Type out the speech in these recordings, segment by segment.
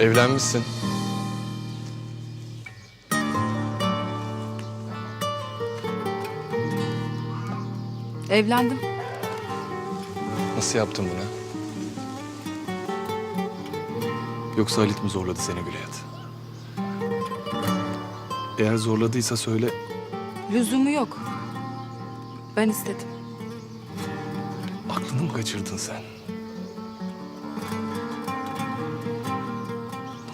Evlenmişsin. Evlendim. Nasıl yaptın bunu? Yoksa Halit mi zorladı seni Gülayat? Eğer zorladıysa söyle. Lüzumu yok. Ben istedim. Aklını mı kaçırdın sen?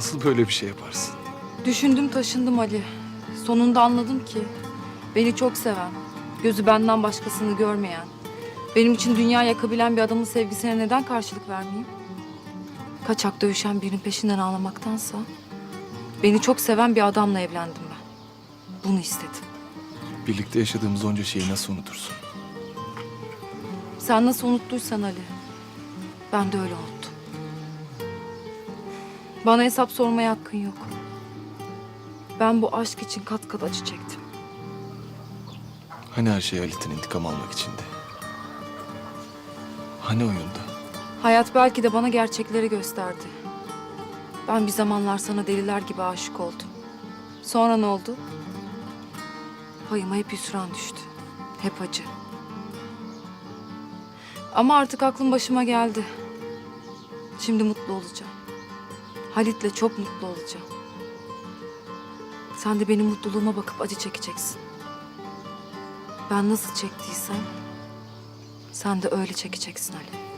Nasıl böyle bir şey yaparsın? Düşündüm taşındım Ali. Sonunda anladım ki beni çok seven, gözü benden başkasını görmeyen, benim için dünya yakabilen bir adamın sevgisine neden karşılık vermeyeyim? Kaçak dövüşen birinin peşinden ağlamaktansa beni çok seven bir adamla evlendim ben. Bunu istedim. Birlikte yaşadığımız onca şeyi nasıl unutursun? Sen nasıl unuttuysan Ali, ben de öyle unuttum. Bana hesap sormaya hakkın yok. Ben bu aşk için kat kat acı çektim. Hani her şey Halit'in intikam almak içindi? Hani oyunda? Hayat belki de bana gerçekleri gösterdi. Ben bir zamanlar sana deliler gibi aşık oldum. Sonra ne oldu? Payıma hep hüsran düştü. Hep acı. Ama artık aklım başıma geldi. Şimdi mutlu olacağım. Halit'le çok mutlu olacağım. Sen de benim mutluluğuma bakıp acı çekeceksin. Ben nasıl çektiysem sen de öyle çekeceksin Ali.